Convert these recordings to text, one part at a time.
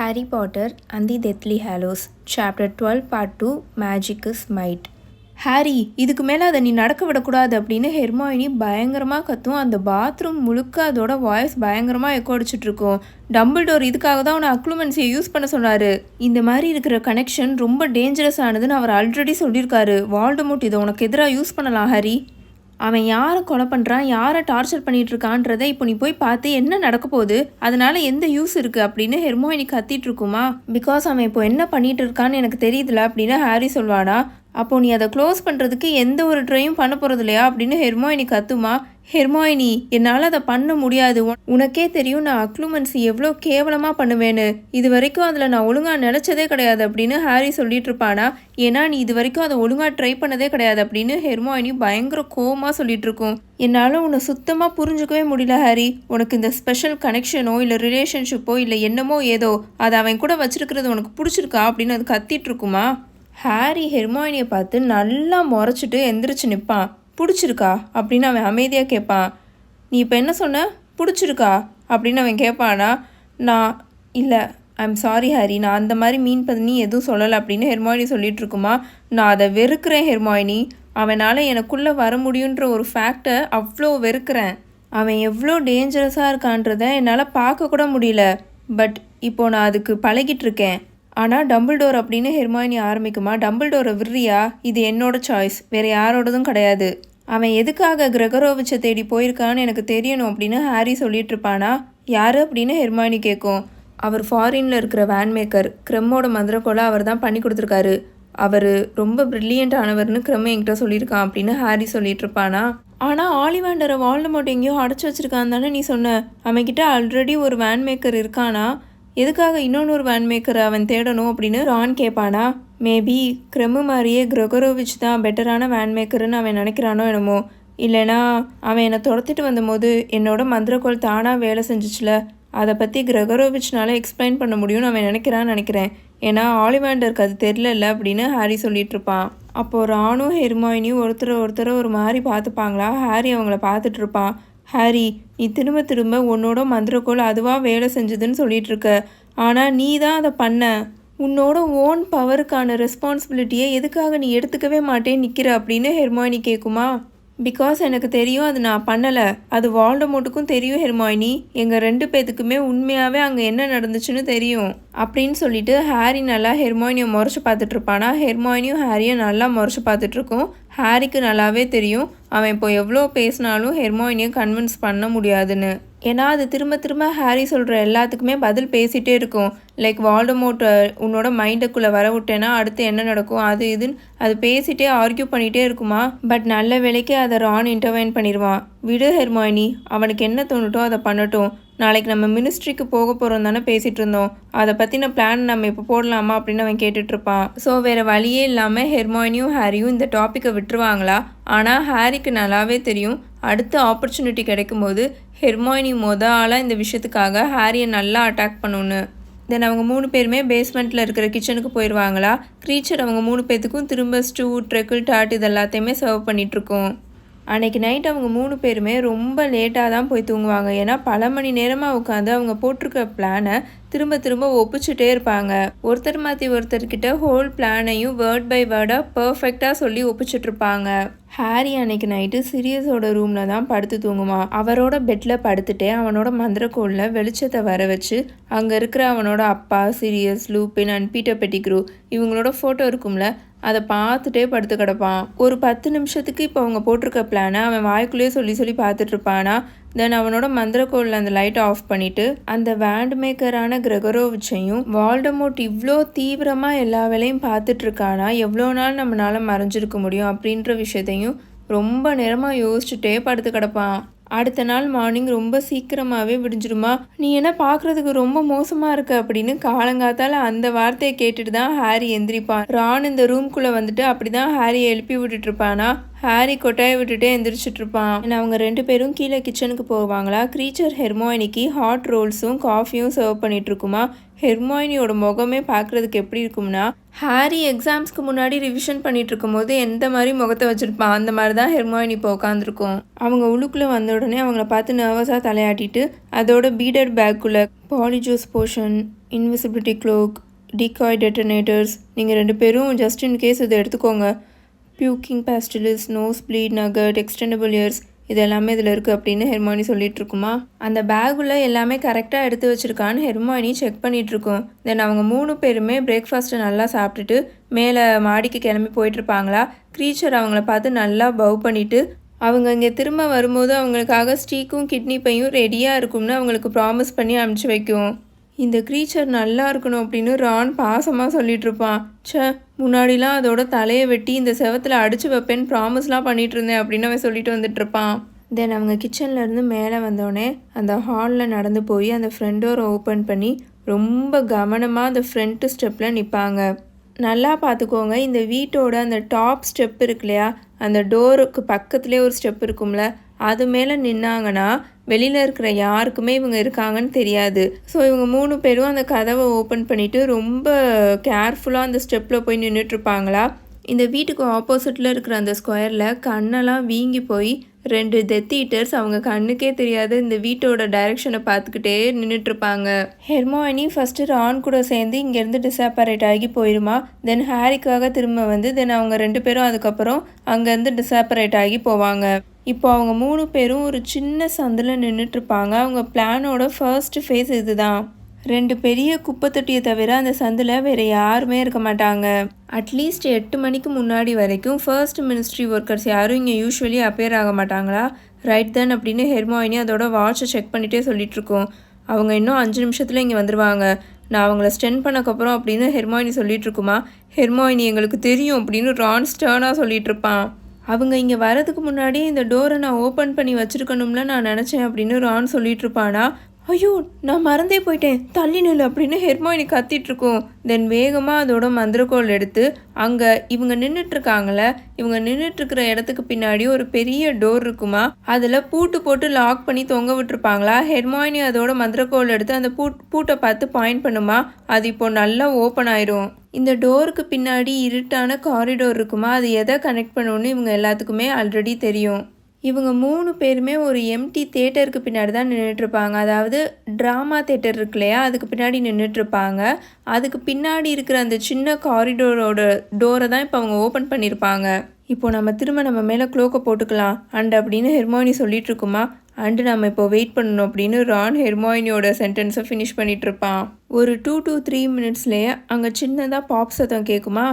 Harry Potter and the Deathly Hallows, Chapter 12, Part 2 Magic is Might. Harry இதுக்கு மேலே அதை நீ நடக்க விடக்கூடாது அப்படின்னு ஹெர்மாயினி பயங்கரமாக கத்தும். அந்த பாத்ரூம் முழுக்க அதோட வாய்ஸ் பயங்கரமாக எக்கோ அடிச்சிட்டு டம்பிள் டோர் இதுக்காக தான் அவனை அக்ளுமென்சியை யூஸ் பண்ண சொன்னார். இந்த மாதிரி இருக்கிற கனெக்ஷன் ரொம்ப டேஞ்சரஸ் ஆனதுன்னு அவர் ஆல்ரெடி சொல்லியிருக்காரு. வால்டமோட் இதை உனக்கு எதிராக யூஸ் பண்ணலாம் ஹாரி அவன் யாரை கொலை பண்ணுறான் யாரை டார்ச்சர் பண்ணிகிட்டு இருக்கான்றதை இப்போ நீ போய் பார்த்து என்ன நடக்க போகுது? அதனால் எந்த யூஸ் இருக்குது அப்படின்னு ஹெர்மோயினி கத்திட்டு இருக்குமா? பிகாஸ் அவன் இப்போ என்ன பண்ணிட்டு இருக்கான்னு எனக்கு தெரியுதுல அப்படின்னு ஹாரி சொல்வானா அப்போ நீ அதை க்ளோஸ் பண்ணுறதுக்கு எந்த ஒரு ட்ரையும் பண்ண போகிறது இல்லையா? அப்படின்னு ஹெர்மோயினி கத்துமா ஹெர்மோயினி என்னால் அதை பண்ண முடியாது. உனக்கே தெரியும் நான் அக்ளுமன்சி எவ்வளோ கேவலமாக பண்ணுவேன்னு. இது வரைக்கும் அதில் நான் ஒழுங்காக நினச்சதே கிடையாது அப்படின்னு ஹாரி சொல்லிட்டு இருப்பானா ஏன்னா நீ இது வரைக்கும் அதை ஒழுங்காக ட்ரை பண்ணதே கிடையாது அப்படின்னு ஹெர்மோயினி பயங்கர கோவமாக சொல்லிட்டு இருக்கும் என்னால் உன்னை சுத்தமாக புரிஞ்சுக்கவே முடியல ஹாரி. உனக்கு இந்த ஸ்பெஷல் கனெக்ஷனோ இல்லை ரிலேஷன்ஷிப்போ இல்லை என்னமோ ஏதோ அதை அவன் கூட வச்சிருக்கிறது உனக்கு பிடிச்சிருக்கா? அப்படின்னு அது கத்திட்டு இருக்குமா ஹாரி ஹெர்மாயினியை பார்த்து நல்லா முறைச்சிட்டு எந்திரிச்சு நிற்பான். பிடிச்சிருக்கா? அப்படின்னு அவன் அமைதியாக கேட்பான் நீ இப்போ என்ன சொன்ன? பிடிச்சிருக்கா? அப்படின்னு அவன் கேட்பானா நான் இல்லை ஐம் சாரி ஹாரி. நான் அந்த மாதிரி மீன் பண்ணி எதுவும் சொல்லலை அப்படின்னு ஹெர்மாயினி சொல்லிட்டு இருக்குமா. நான் அதை வெறுக்கிறேன் ஹெர்மாயினி அவனால் எனக்குள்ளே வர முடியுன்ற ஒரு ஃபேக்டை அவ்வளோ வெறுக்கிறேன். அவன் எவ்வளோ டேஞ்சரஸாக இருக்கான்றதை என்னால் பார்க்க கூட முடியல. பட் இப்போ நான் அதுக்கு பழகிட்டு இருக்கேன். ஆனால் டம்பிள் டோர் அப்படின்னு ஹெர்மாயினி ஆரம்பிக்குமா? டம்பிள் டோரை விடுறியா? இது என்னோட சாய்ஸ் வேற யாரோடதும் கிடையாது. அவன் எதுக்காக கிரகரோவிச்சை தேடி போயிருக்கான்னு எனக்கு தெரியணும் அப்படின்னு ஹாரி சொல்லிட்டு இருப்பானா யார் அப்படின்னு ஹெர்மாயினி கேட்கும் அவர் ஃபாரின்ல இருக்கிற வேன் மேக்கர் க்ரெம்மோட மந்திரக்கோலை அவர் தான் பண்ணி கொடுத்துருக்காரு. அவர் ரொம்ப பிரில்லியண்ட் ஆனவர்னு கிரம் என்கிட்ட சொல்லியிருக்கான் அப்படின்னு ஹாரி சொல்லிட்டு இருப்பானா ஆனால் ஆலிவாண்டரை வால்டமோட் எங்கேயோ அடைச்சி வச்சிருக்கான் தானே நீ சொன்ன. அவன்கிட்ட ஆல்ரெடி ஒரு வேன் மேக்கர் இருக்கானா? எதுக்காக இன்னொன்று ஒரு வேன் மேக்கரை அவன் தேடணும் அப்படின்னு ரான் கேட்பானா மேபி க்ரெமு மாதிரியே கிரகரோவிச் தான் பெட்டரான வேன் மேக்கர்னு அவன் நினைக்கிறானோ என்னமோ. இல்லைனா அவன் என்னை துரத்திட்டு வந்தபோது என்னோட மந்திரக்கோள் தானாக வேலை செஞ்சிச்சுல. அதை பற்றி கிரகரோவிச்னால எக்ஸ்பிளைன் பண்ண முடியும்னு அவன் நினைக்கிறான்னு நினைக்கிறேன். ஏன்னா ஆலிவாண்டருக்கு அது தெரிலல அப்படின்னு ஹாரி சொல்லிட்டு இருப்பான். அப்போது ராணும் ஹெர்மாயினியும் ஒருத்தர் ஒருத்தர் ஒரு மாதிரி பார்த்துப்பாங்களா? ஹாரி அவங்கள பார்த்துட்டு இருப்பான். ஹாரி நீ திரும்ப திரும்ப உன்னோட மந்திரக்கோள் அதுவாக வேலை செஞ்சதுன்னு சொல்லிட்டு இருக்க ஆனால் நீ தான் அதை பண்ண. உன்னோட ஓன் பவருக்கான ரெஸ்பான்சிபிலிட்டியை எதுக்காக நீ எடுத்துக்கவே மாட்டேன்னு நிற்கிற அப்படின்னு ஹெர்மாயினி கேட்குமா பிகாஸ் எனக்கு தெரியும் அது நான் பண்ணலை. அது வால்டமோட்டுக்கும் தெரியும் ஹெர்மாயினி எங்கள் ரெண்டு பேத்துக்குமே உண்மையாகவே அங்கே என்ன நடந்துச்சுன்னு தெரியும். அப்படின்னு சொல்லிட்டு ஹாரி நல்லா ஹெர்மாயினியை முறைச்சி பார்த்துட்ருப்பானா ஹெர்மாயினியும் ஹாரியும் நல்லா முறைச்சி பார்த்துட்ருக்கோம் ஹாரிக்கு நல்லாவே தெரியும். அவன் இப்போ எவ்வளோ பேசினாலும் ஹெர்மாயினியை கன்வின்ஸ் பண்ண முடியாதுன்னு. ஏன்னா அது திரும்ப திரும்ப ஹாரி சொல்கிற எல்லாத்துக்குமே பதில் பேசிகிட்டே இருக்கும். லைக் வால்டமோட் உன்னோட மைண்டுக்குள்ளே வர விட்டேன்னா அடுத்து என்ன நடக்கும்? அது இதுன்னு அது பேசிகிட்டே ஆர்கியூ பண்ணிகிட்டே இருக்குமா? பட் நல்ல வேலைக்கு அதை ரான் இன்டர்வைன் பண்ணிடுவான். விடு ஹெர்மாயினி அவனுக்கு என்ன தோணுட்டோ அதை பண்ணட்டும். நாளைக்கு நம்ம மினிஸ்ட்ரிக்கு போக போகிறோம் தானே பேசிகிட்டு இருந்தோம். அதை பற்றின பிளான் நம்ம இப்போ போடலாமா அப்படின்னு அவன் கேட்டுட்ருப்பான் ஸோ வேறு வழியே இல்லாமல் ஹெர்மாயினியும் ஹாரியும் இந்த டாப்பிக்கை விட்டுருவாங்களா? ஆனால் ஹாரிக்கு நல்லாவே தெரியும். அடுத்த ஆப்பர்ச்சுனிட்டி கிடைக்கும்போது ஹெர்மாயினி மொத ஆளாக இந்த விஷயத்துக்காக ஹாரியை நல்லா அட்டாக் பண்ணுன்னு தென் அவங்க மூணு பேருமே பேஸ்மெண்ட்டில் இருக்கிற கிச்சனுக்கு போயிடுவாங்களா க்ரீச்சர் அவங்க மூணு பேத்துக்கும் திரும்ப ஸ்டூ ட்ரெக்கிள் டாட் இது எல்லாத்தையுமே சர்வ் பண்ணிகிட்ருக்கோம் அன்னைக்கு நைட் அவங்க மூணு பேருமே ரொம்ப லேட்டாக தான் போய் தூங்குவாங்க. ஏன்னா பல மணி நேரமாக உட்காந்து அவங்க போட்டிருக்க பிளானை திரும்ப திரும்ப ஒப்பிச்சுட்டே இருப்பாங்க. ஒருத்தர் மாற்றி ஒருத்தர்கிட்ட ஹோல் பிளானையும் வேர்ட் பை வேர்டாக பர்ஃபெக்டாக சொல்லி ஒப்பிச்சிட்டிருப்பாங்க. ஹாரி அன்னைக்கு நைட்டு சிரியஸோட ரூமில் தான் படுத்து தூங்குவான் அவரோட பெட்டில் படுத்துட்டே அவனோட மந்திரக்கோளில் வெளிச்சத்தை வர வச்சு அங்கே இருக்கிற அவனோட அப்பா சிரியஸ் லூப்பின் அண்ட் பீட்டர் பெட்டிக்ரூ இவங்களோட ஃபோட்டோ இருக்கும்ல அதை பார்த்துட்டே படுத்து கிடப்பான். ஒரு பத்து நிமிஷத்துக்கு இப்போ அவங்க போட்டிருக்க பிளானை அவன் வாய்க்குள்ளேயே சொல்லி சொல்லி பார்த்துட்ருப்பானா தென் அவனோட மந்திரக்கோளில் அந்த லைட்டை ஆஃப் பண்ணிட்டு அந்த வேண்ட் மேக்கரான கிரகரோவிச்சையும் வால்டமோட் இவ்வளோ தீவிரமாக எல்லா வேலையும் பார்த்துட்ருக்கானா எவ்வளோ நாள் நம்மளால் மறைஞ்சிருக்க முடியும் அப்படின்ற விஷயத்தையும் ரொம்ப நேரமாக யோசிச்சுட்டே படுத்து கிடப்பான். அடுத்த நாள் மார்னிங் ரொம்ப சீக்கிரமாகவே விடிஞ்சிருமா நீ என்ன பார்க்குறதுக்கு ரொம்ப மோசமாக இருக்க? அப்படின்னு காலங்காத்தால் அந்த வார்த்தையை கேட்டுட்டு தான் ஹாரி எந்திரிப்பான். ரான் இந்த ரூம்குள்ளே வந்துட்டு அப்படி தான் ஹாரியை எழுப்பி விட்டுட்டு இருப்பானா? ஹாரி கொட்டாயை விட்டுட்டே எந்திரிச்சிட்டு இருப்பான். அவங்க ரெண்டு பேரும் கீழே கிச்சனுக்கு போவாங்களா? க்ரீச்சர் ஹெர்மோயினிக்கு ஹாட் ரோல்ஸும் காஃபியும் சர்வ் பண்ணிட்டு இருக்குமா? ஹெர்மாயினியோட முகமே பார்க்குறதுக்கு எப்படி இருக்கும்னா ஹாரி எக்ஸாம்ஸ்க்கு முன்னாடி ரிவிஷன் பண்ணிட்டு இருக்கும்போது எந்த மாதிரி முகத்தை வச்சுருப்பான் அந்த மாதிரி தான் ஹெர்மாயினி இப்போ உட்காந்துருக்கும் அவங்க உள்ளுக்குள்ளே வந்த உடனே அவங்கள பார்த்து நர்வஸாக தலையாட்டிட்டு அதோட beaded பேக்குள்ளே polyjuice potion invisibility cloak decoy detonators நீங்கள் ரெண்டு பேரும் ஜஸ்ட் இன் கேஸ் இதை எடுத்துக்கோங்க. Puking pastilles nose bleed nougat extendable ears இது எல்லாமே இதில் இருக்குது அப்படின்னு ஹெர்மானி சொல்லிட்டு இருக்குமா அந்த பேக்குள்ளே எல்லாமே கரெக்டாக எடுத்து வச்சிருக்கான்னு ஹெர்மானி செக் பண்ணிட்டு இருக்கோம் தென் அவங்க மூணு பேருமே பிரேக்ஃபாஸ்ட்டை நல்லா சாப்பிட்டுட்டு மேலே மாடிக்கு கிளம்பி போயிட்டுருப்பாங்களா? க்ரீச்சர் அவங்கள பார்த்து நல்லா பவ் பண்ணிவிட்டு அவங்க இங்கே திரும்ப வரும்போது அவங்களுக்காக ஸ்டீக்கும் கிட்னி பையும் ரெடியாக இருக்கும்னு அவங்களுக்கு ப்ராமிஸ் பண்ணி அனுப்பிச்சி வைக்கும். இந்த க்ரீச்சர் நல்லா இருக்கணும் அப்படின்னு ரான் பாசமாக சொல்லிகிட்ருப்பான் இருப்பான் முன்னாடிலாம் அதோட தலையை வெட்டி இந்த செவத்தில் அடிச்சு வைப்பேன்னு ப்ராமிஸ்லாம் பண்ணிகிட்டு இருந்தேன் அப்படின்னு அவன் சொல்லிட்டு வந்துட்டு இருப்பான் தென் அவங்க கிச்சன்லேருந்து மேலே வந்தோடனே அந்த ஹாலில் நடந்து போய் அந்த ஃப்ரண்ட் டோரை ஓப்பன் பண்ணி ரொம்ப கவனமாக அந்த ஃப்ரண்ட்டு ஸ்டெப்பில் நிற்பாங்க நல்லா பார்த்துக்கோங்க இந்த வீட்டோட அந்த டாப் ஸ்டெப் இருக்கு இல்லையா? அந்த டோருக்கு பக்கத்துலேயே ஒரு ஸ்டெப் இருக்கும்ல அது மேலே நின்னாங்கன்னா வெளியில் இருக்கிற யாருக்குமே இவங்க இருக்காங்கன்னு தெரியாது. ஸோ இவங்க மூணு பேரும் அந்த கதவை ஓப்பன் பண்ணிவிட்டு ரொம்ப கேர்ஃபுல்லாக அந்த ஸ்டெப்பில் போய் நின்றுட்டுருப்பாங்களா இந்த வீட்டுக்கு ஆப்போசிட்டில் இருக்கிற அந்த ஸ்கொயரில் கண்ணெல்லாம் வீங்கி போய் ரெண்டு டெத் ஈட்டர்ஸ் அவங்க கண்ணுக்கே தெரியாத இந்த வீட்டோட டைரக்ஷனை பார்த்துக்கிட்டே நின்றுட்டுருப்பாங்க ஹெர்மோனி ஃபஸ்ட்டு ரான் கூட சேர்ந்து இங்கேருந்து டிசாப்பரேட் ஆகி போயிருமா? தென் ஹாரிக்காக திரும்ப வந்து தென் அவங்க ரெண்டு பேரும் அதுக்கப்புறம் அங்கேருந்து டிசாப்பரேட் ஆகி போவாங்க. இப்போ அவங்க மூணு பேரும் ஒரு சின்ன சந்தில் நின்றுட்டுருப்பாங்க அவங்க பிளானோட ஃபர்ஸ்ட் ஃபேஸ் இதுதான். ரெண்டு பெரிய குப்பை தொட்டியை தவிர அந்த சந்தில் வேறு யாருமே இருக்க மாட்டாங்க. அட்லீஸ்ட் எட்டு மணிக்கு முன்னாடி வரைக்கும் ஃபர்ஸ்ட் மினிஸ்ட்ரி ஒர்க்கர்ஸ் யாரும் இங்கே யூஸ்வலி அப்பேர் ஆக மாட்டாங்களா? ரைட் தான் அப்படின்னு ஹெர்மாயினி அதோட வாட்சை செக் பண்ணிகிட்டே சொல்லிகிட்ருக்கோம் அவங்க இன்னும் அஞ்சு நிமிஷத்தில் இங்கே வந்துடுவாங்க நான் அவங்கள ஸ்டென் பண்ணக்கப்புறம் அப்படின்னு ஹெர்மாயினி சொல்லிகிட்ருக்குமா ஹெர்மாயினி எங்களுக்கு தெரியும் அப்படின்னு ரான் ஸ்டர்னாக சொல்லிகிட்ருப்பான் இருப்பான் அவங்க இங்கே வரதுக்கு முன்னாடி இந்த டோரை நான் ஓப்பன் பண்ணி வச்சுருக்கணும்னு நான் நினச்சேன் அப்படின்னு ரான் சொல்லிட்டு இருப்பானா? ஐயோ நான் மறந்தே போயிட்டேன். தள்ளி நில் அப்படின்னு ஹெர்மோயினி கத்திட்டு இருக்கோம் தென் வேகமாக அதோட மந்திரக்கோள் எடுத்து அங்கே இவங்க நின்றுட்டுருக்காங்கள இவங்க நின்றுட்டுருக்கிற இடத்துக்கு பின்னாடி ஒரு பெரிய டோர் இருக்குமா அதில் பூட்டு போட்டு லாக் பண்ணி தொங்க விட்டுருப்பாங்களா? ஹெர்மோயினி அதோட மந்திரக்கோள் எடுத்து அந்த பூட் பூட்டை பார்த்து பாயிண்ட் பண்ணுமா? அது இப்போ நல்லா ஓப்பன் ஆயிரும். இந்த டோருக்கு பின்னாடி இருட்டான காரிடோர் இருக்குமா? அது எதை கனெக்ட் பண்ணுன்னு இவங்க எல்லாத்துக்குமே ஆல்ரெடி தெரியும். இவங்க மூணு பேருமே ஒரு எம்டி தேட்டருக்கு பின்னாடி தான் நின்றுட்டுருப்பாங்க அதாவது ட்ராமா தேட்டர் இருக்கு இல்லையா? அதுக்கு பின்னாடி நின்றுட்டுருப்பாங்க அதுக்கு பின்னாடி இருக்கிற அந்த சின்ன காரிடோரோட டோரை தான் இப்போ அவங்க ஓப்பன் பண்ணியிருப்பாங்க இப்போ நம்ம திரும்ப நம்ம மேலே க்ளோக்கை போட்டுக்கலாம். அண்ட் அப்படின்னு ஹெர்மாயினி சொல்லிட்டு இருக்குமா அண்டு நம்ம இப்போ வெயிட் பண்ணணும் அப்படின்னு ரான் ஹெர்மாயினியோட சென்டென்ஸை ஃபினிஷ் பண்ணிகிட்ருப்பான் ஒரு டூ டூ த்ரீ மினிட்ஸ்லேயே அங்கே சின்னதாக பாப் சத்தம் கேட்குமா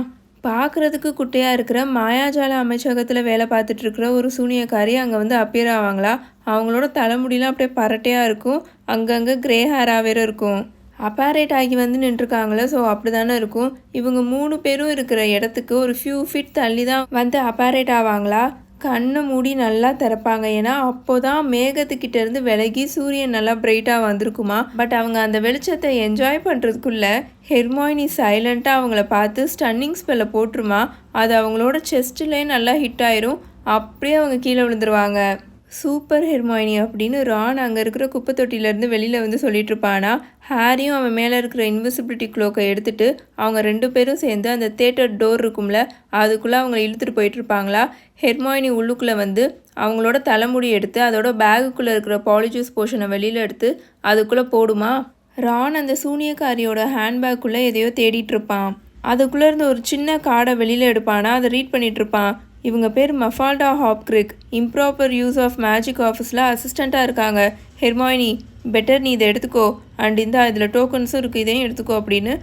பார்க்குறதுக்கு குட்டையாக இருக்கிற மாயாஜால அமைச்சகத்தில் வேலை பார்த்துட்ருக்குற ஒரு சூனியக்காரி அங்கே வந்து அப்பியர் ஆவாங்களா? அவங்களோட தலைமுடியெலாம் அப்படியே பரட்டையாக இருக்கும். அங்கங்கே கிரே ஹேராக வேற இருக்கும். அப்பாரேட் ஆகி வந்து நின்றுருக்காங்களே ஸோ அப்படி தானே இருக்கும். இவங்க மூணு பேரும் இருக்கிற இடத்துக்கு ஒரு ஃபியூ ஃபிட் தள்ளி தான் வந்து அப்பாரேட் ஆவாங்களா? கண்ணை மூடி நல்லா திறப்பாங்க. ஏன்னா அப்போதான் மேகத்துக்கிட்ட இருந்து விலகி சூரியன் நல்லா பிரைட்டாக வந்திருக்குமா? பட் அவங்க அந்த வெளிச்சத்தை என்ஜாய் பண்ணுறதுக்குள்ள ஹெர்மாயினி சைலண்ட்டாக அவங்கள பார்த்து ஸ்டன்னிங் ஸ்பெல்ல போட்டுருமா? அது அவங்களோட செஸ்ட்லேயே நல்லா ஹிட் ஆயிரும். அப்படியே அவங்க கீழே விழுந்துருவாங்க. சூப்பர் ஹெர்மாயினி அப்படின்னு ரான் அங்கே இருக்கிற குப்பை தொட்டியிலேருந்து வெளியில் வந்து சொல்லிட்டு இருப்பானா ஹாரியும் அவன் மேலே இருக்கிற இன்விசிபிலிட்டி க்ளோக்கை எடுத்துட்டு அவங்க ரெண்டு பேரும் சேர்ந்து அந்த தேட்டர் டோர் இருக்கும்ல அதுக்குள்ளே அவங்கள இழுத்துட்டு போயிட்டு இருப்பாங்களா ஹெர்மாயினி உள்ளுக்குள்ளே வந்து அவங்களோட தலைமுடி எடுத்து அதோட பேகுக்குள்ளே இருக்கிற பாலிஜூஸ் போர்ஷனை வெளியில் எடுத்து அதுக்குள்ளே போடுமா? ரான் அந்த சூனியக்காரியோட ஹேண்ட்பேக்குள்ளே எதையோ தேடிட்டு இருப்பான் அதுக்குள்ளேருந்து ஒரு சின்ன கார்டை வெளியில் எடுப்பானா? அதை ரீட் பண்ணிகிட்ருப்பான் இவங்க பேர் Mafalda Hopkirk. Improper use of magic ஆஃபீஸில் அசிஸ்டண்ட்டாக இருக்காங்க. ஹெர்மாயினி பெட்டர் நீ இதை எடுத்துக்கோ. அண்ட் இந்த இதில் டோக்கன்ஸும் இருக்குது இதையும் எடுத்துக்கோ அப்படின்னு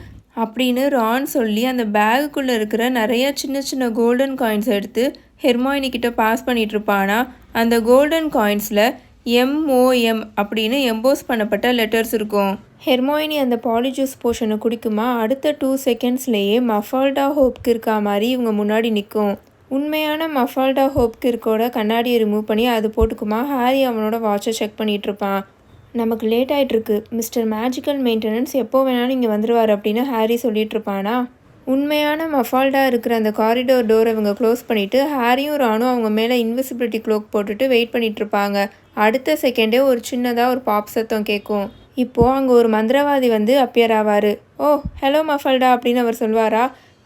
அப்படின்னு ரான் சொல்லி அந்த பேகுக்குள்ளே இருக்கிற நிறைய சின்ன சின்ன கோல்டன் காயின்ஸ் எடுத்து ஹெர்மாயினி கிட்ட பாஸ் பண்ணிகிட்டு இருப்பானா? அந்த கோல்டன் காயின்ஸில் எம்ஓஎம் அப்படின்னு எம்போஸ் பண்ணப்பட்ட லெட்டர்ஸ் இருக்கும். ஹெர்மாயினி அந்த பாலிஜூஸ் போர்ஷனை குடிக்குமா? அடுத்த டூ செகண்ட்ஸ்லேயே மஃபால்டா ஹோப்க்கு இருக்கா மாதிரி இவங்க முன்னாடி நிற்கும் உண்மையான மஃபால்டா ஹோப்க்கு இருக்கோட கண்ணாடியை ரிமூவ் பண்ணி அது போட்டுக்குமா? ஹாரி அவனோட வாட்சை செக் பண்ணிட்டு இருப்பான். நமக்கு லேட் ஆகிட்டுருக்கு மிஸ்டர் மேஜிக்கல் மெயின்டெனன்ஸ் எப்போ வேணாலும் இங்கே வந்துடுவார் அப்படின்னு ஹாரி சொல்லிட்டு இருப்பானா? உண்மையான மஃபால்டா இருக்கிற அந்த காரிடோர் டோரை இவங்க க்ளோஸ் பண்ணிவிட்டு ஹாரியும் ராணும் அவங்க மேலே இன்விசிபிலிட்டி க்ளோக் போட்டுட்டு வெயிட் பண்ணிட்டு இருப்பாங்க. அடுத்த செகண்டே ஒரு சின்னதாக ஒரு பாப் சத்தம் கேட்கும். இப்போது அங்கே ஒரு மந்திரவாதி வந்து அப்பியர் ஆவார். ஓ ஹலோ மஃபால்டா அப்படின்னு அவர் சொல்வாரா?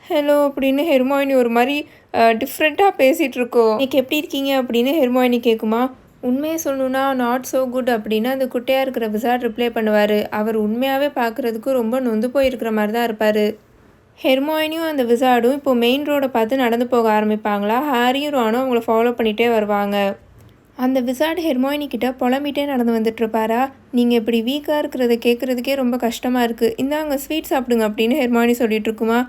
ஹலோ அப்படின்னு ஹெர்மாயினி ஒரு மாதிரி டிஃப்ரெண்ட்டாக பேசிகிட்டு இருக்கோம் இன்னைக்கு எப்படி இருக்கீங்க அப்படின்னு ஹெர்மாயினி கேட்குமா உண்மையை சொல்லணுன்னா நாட் ஸோ குட் அப்படின்னு அந்த குட்டையாக இருக்கிற விசாட் ரிப்ளை பண்ணுவார். அவர் உண்மையாகவே பார்க்குறதுக்கு ரொம்ப நொந்து போயிருக்கிற மாதிரி தான் இருப்பார். ஹெர்மாயினியும் அந்த விசாடும் இப்போ மெயின் ரோடை பார்த்து நடந்து போக ஆரம்பிப்பாங்களா? ஹாரியும் ரானும் அவங்கள ஃபாலோ பண்ணிகிட்டே வருவாங்க. அந்த விசாட் ஹெர்மாயினி கிட்ட புலம்பிட்டே நடந்து வந்துட்டுருப்பாரா? நீங்கள் இப்படி வீக்காக இருக்கிறத கேட்குறதுக்கே ரொம்ப கஷ்டமாக இருக்குது இந்தாங்க ஸ்வீட் சாப்பிடுங்க அப்படின்னு ஹெர்மாயினி சொல்லிட்டு இருக்குமா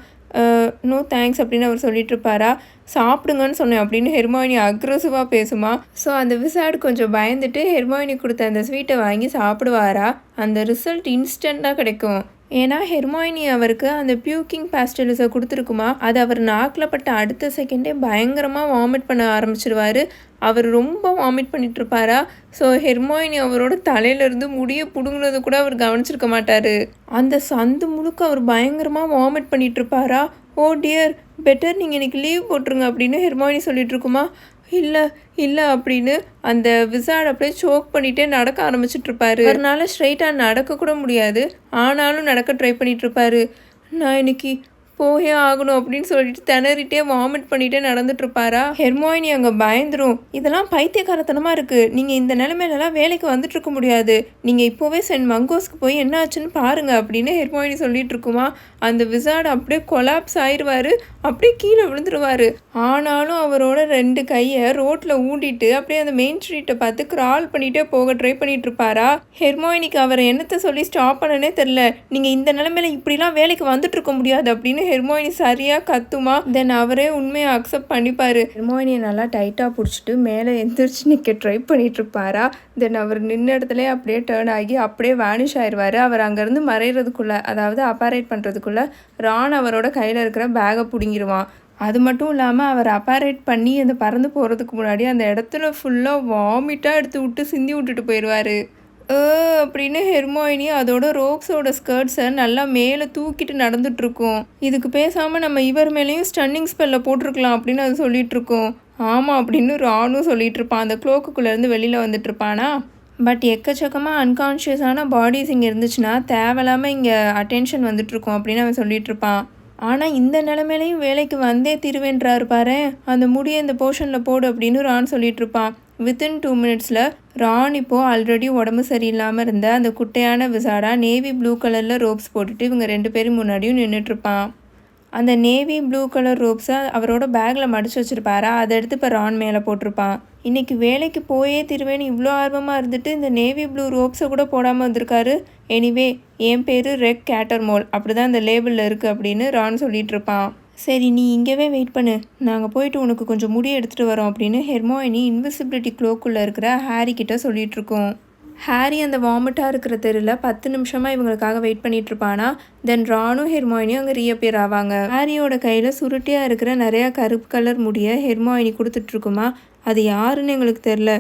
நோ தேங்க்ஸ் அப்படின்னு அவர் சொல்லிட்டு இருப்பாரா சாப்பிடுங்கன்னு சொன்னேன் அப்படின்னு ஹெர்மாயினி அக்ரஸிவாக பேசுமா? ஸோ அந்த விசாடு கொஞ்சம் பயந்துட்டு ஹெர்மாயினி கொடுத்த அந்த ஸ்வீட்டை வாங்கி சாப்பிடுவாரா? அந்த ரிசல்ட் இன்ஸ்டண்ட்டாக கிடைக்கும். ஏன்னா ஹெர்மாயினி அவருக்கு அந்த பியூக்கிங் பேஸ்டலிஸை கொடுத்துருக்குமா? அது அவர் நாக்கில் பட்ட அடுத்த செகண்டே பயங்கரமாக வாமிட் பண்ண ஆரம்பிச்சிருவாரு. அவர் ரொம்ப வாமிட் பண்ணிட்டு இருப்பாரா ஸோ ஹெர்மாயினி அவரோட தலையிலேருந்து முடிய பிடுங்குனது கூட அவர் கவனிச்சிருக்க மாட்டார். அந்த சந்து முழுக்க அவர் பயங்கரமாக வாமிட் பண்ணிட்டு இருப்பாரா ஓ டியர் பெட்டர் நீங்கள் இன்றைக்கி லீவ் போட்டுருங்க அப்படின்னு ஹெர்மாயினி சொல்லிட்டு இருக்குமா இல்லை இல்லை அப்படின்னு அந்த விசாட் அப்படியே சோக் பண்ணிகிட்டே நடக்க ஆரம்பிச்சிட்ருப்பாரு அதனால் ஸ்ட்ரைட்டாக நடக்க கூட முடியாது. ஆனாலும் நடக்க ட்ரை பண்ணிட்டு நான் இன்னைக்கு போயே ஆகணும் அப்படின்னு சொல்லிட்டு திணறிட்டே வாமிட் பண்ணிட்டே நடந்துட்டுருப்பாரா? இருப்பாரா அங்கே பயந்துரும். இதெல்லாம் பைத்தியக்காரத்தனமாக இருக்குது நீங்கள் இந்த நிலைமையிலலாம் வேலைக்கு வந்துட்டு இருக்க முடியாது. நீங்கள் இப்போவே சென்ட் மங்கோஸ்க்கு போய் என்ன ஆச்சுன்னு பாருங்க அப்படின்னு ஹெர்மோயினி சொல்லிட்டு இருக்குமா அந்த விசார்டு அப்படியே கொலாப்ஸ் ஆயிடுவாரு அப்படியே கீழே விழுந்துருவார். ஆனாலும் அவரோட ரெண்டு கையை ரோட்டில் ஊண்டிட்டு அப்படியே அந்த மெயின் ஸ்ட்ரீட்டை பார்த்து கிரால் பண்ணிகிட்டே போக ட்ரை பண்ணிட்டு இருப்பாரா ஹெர்மோயினிக்கு அவரை என்னத்தை சொல்லி ஸ்டாப் பண்ணனே தெரில நீங்கள் இந்த நிலைமையில இப்படிலாம் வேலைக்கு வந்துட்டு இருக்க முடியாது அப்படின்னு ஹெர்மோயினி சரியாக கத்துமா தென் அவரே உண்மையை அக்செப்ட் பண்ணிப்பாரு. ஹெர்மாயினியை நல்லா டைட்டாக பிடிச்சிட்டு மேலே எந்திரிச்சு நிற்க ட்ரை பண்ணிட்டு இருப்பாரா தென் அவர் நின்ன இடத்துல அப்படியே டேர்ன் ஆகி அப்படியே வேனிஷ் ஆயிடுவார் அவர் அங்கேருந்து மறைகிறதுக்குள்ளே அதாவது அப்பாரேட் பண்ணுறதுக்குள்ளே ரான் அவரோட கையில் இருக்கிற பேகை பிடுங்கிடுவான் அது மட்டும் இல்லாமல் அவர் அப்பாரேட் பண்ணி அந்த பறந்து போகிறதுக்கு முன்னாடி அந்த இடத்துல ஃபுல்லாக வாமிட்டாக எடுத்து விட்டு சிந்தி விட்டுட்டு போயிடுவார் அப்படின்னு ஹெர்மாயினி அதோட ரோப்ஸோட ஸ்கர்ட்ஸை நல்லா மேலே தூக்கிட்டு நடந்துட்டுருக்கோம். இதுக்கு பேசாமல் நம்ம இவர் மேலேயும் ஸ்டன்னிங் ஸ்பெல்ல போட்டிருக்கலாம் அப்படின்னு அது சொல்லிகிட்ருக்கோம் ஆமாம் அப்படின்னு ராணும் சொல்லிகிட்டு இருப்பான் அந்த க்ளோக்குள்ளேருந்து வெளியில் வந்துட்டு இருப்பானா பட் எக்கச்சக்கமாக அன்கான்ஷியஸான பாடிஸ் இங்கே இருந்துச்சுன்னா தேவையில்லாமல் இங்கே அட்டென்ஷன் வந்துட்டுருக்கோம் அப்படின்னு அவன் சொல்லிட்டு இருப்பான் ஆனால் இந்த நிலமையிலையும் வேலைக்கு வந்தே திருவேன்றாரு பாரு அந்த முடியை இந்த போர்ஷனில் போடு அப்படின்னு ரான் சொல்லிட்டு இருப்பான் வித்தின் டூ மினிட்ஸில் ரான் இப்போது ஆல்ரெடி உடம்பு சரியில்லாமல் இருந்த அந்த குட்டையான விசாடா நேவி ப்ளூ கலரில் ரோப்ஸ் போட்டுட்டு இவங்க ரெண்டு பேரும் முன்னாடியும் நின்றுட்டுருப்பான் அந்த நேவி ப்ளூ கலர் ரோப்ஸை அவரோட பேக்கில் மடிச்சு வச்சுருப்பாரா? அதை எடுத்து இப்போ ரான் மேலே போட்டிருப்பான். இன்றைக்கி வேலைக்கு போயே திருவேன்னு இவ்வளோ ஆர்வமாக இருந்துட்டு இந்த நேவி ப்ளூ ரோப்ஸை கூட போடாமல் வந்திருக்காரு. எனிவே என் பேர் ரெக் கேட்டர்மோல். அப்படி தான் இந்த லேபிளில் இருக்குது அப்படின்னு ரான் சொல்லிகிட்ருப்பான் சரி நீ இங்கேவே வெயிட் பண்ணு. நாங்கள் போயிட்டு உனக்கு கொஞ்சம் முடி எடுத்துகிட்டு வரோம் அப்படின்னு ஹெர்மோயினி இன்விசிபிலிட்டி க்ளோக்குள்ளே இருக்கிற ஹாரி கிட்ட சொல்லிகிட்ருக்கோம் ஹாரி அந்த வாமிட்டாக இருக்கிற தெருவில் பத்து நிமிஷமாக இவங்களுக்காக வெயிட் பண்ணிட்டு இருப்பானா? தென் ராணும் ஹெர்மாயினியும் அங்கே ரீஅப்பியர் ஆவாங்க. ஹாரியோட கையில் சுருட்டியாக இருக்கிற நிறையா கருப்பு கலர் முடிய ஹெர்மாயினி கொடுத்துட்ருக்குமா அது யாருன்னு எங்களுக்கு தெரில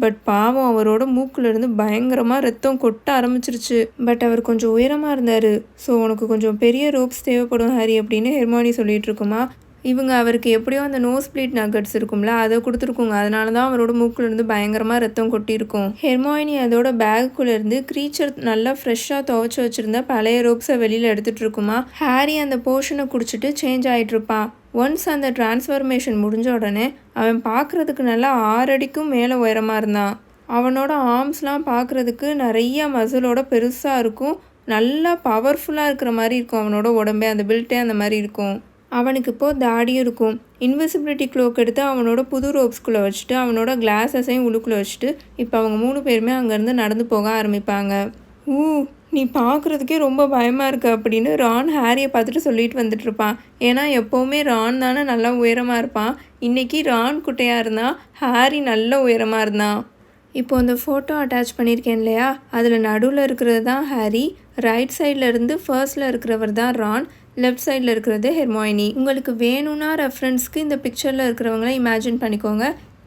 பட் பாவம் அவரோட மூக்கில் இருந்து பயங்கரமாக ரத்தம் கொட்ட ஆரம்பிச்சிருச்சு. பட் அவர் கொஞ்சம் உயரமாக இருந்தார். ஸோ உனக்கு கொஞ்சம் பெரிய ரோப்ஸ் தேவைப்படும் ஹாரி அப்படின்னு ஹெர்மானி சொல்லிட்டு இருக்குமா? இவங்க அவருக்கு எப்படியோ அந்த நோஸ் பிளீட் நகட்ஸ் இருக்கும்ல அதை கொடுத்துருக்குங்க. அதனால தான் அவரோட மூக்கிலிருந்து பயங்கரமாக ரத்தம் கொட்டியிருக்கும். ஹெர்மாயினி அதோட பேக்குள்ளே இருந்து க்ரீச்சர் நல்லா ஃப்ரெஷ்ஷாக துவைச்சி வச்சுருந்தா பழைய ரோப்ஸை வெளியில் எடுத்துகிட்டு இருக்குமா? ஹாரி அந்த போர்ஷனை குடிச்சிட்டு சேஞ்ச் ஆகிட்டு இருப்பான் ஒன்ஸ் அந்த டிரான்ஸ்ஃபர்மேஷன் முடிஞ்ச உடனே அவன் பார்க்குறதுக்கு நல்லா ஆறடிக்கும் மேலே உயரமாக இருந்தான். அவனோட ஆர்ம்ஸ்லாம் பார்க்குறதுக்கு நிறைய மசிலோட பெருசாக இருக்கும். நல்லா பவர்ஃபுல்லாக இருக்கிற மாதிரி இருக்கும் அவனோட உடம்பே அந்த பில்ட்டே அந்த மாதிரி இருக்கும். அவனுக்கு இப்போது தாடியும் இருக்கும். இன்விசிபிலிட்டி க்ளோக் எடுத்து அவனோட புது ரோப்ஸ்குள்ளே வச்சுட்டு அவனோட கிளாஸஸையும் உள்ளுக்குள்ளே வச்சுட்டு இப்போ அவங்க மூணு பேருமே அங்கேருந்து நடந்து போக ஆரம்பிப்பாங்க. ஊ நீ பார்க்குறதுக்கே ரொம்ப பயமாக இருக்கு அப்படின்னு ரான் ஹாரியை பார்த்துட்டு சொல்லிட்டு வந்துட்டு இருப்பான். ஏன்னா எப்போவுமே ரான் தானே நல்லா உயரமாக இருப்பான். இன்னைக்கு ரான் குட்டையாக இருந்தான் ஹாரி நல்ல உயரமாக இருந்தான். இப்போ அந்த ஃபோட்டோ அட்டாச் பண்ணியிருக்கேன் இல்லையா? அதில் நடுவில் இருக்கிறது தான் ஹாரி. ரைட் சைடில் இருந்து ஃபர்ஸ்டில் இருக்கிறவர் தான் ரான். லெஃப்ட் சைடில் இருக்கிறது ஹெர்மாயினி. உங்களுக்கு வேணும்னா ரெஃபரன்ஸ்க்கு இந்த பிக்சரில் இருக்கிறவங்கள இமேஜின் பண்ணிக்கோங்க.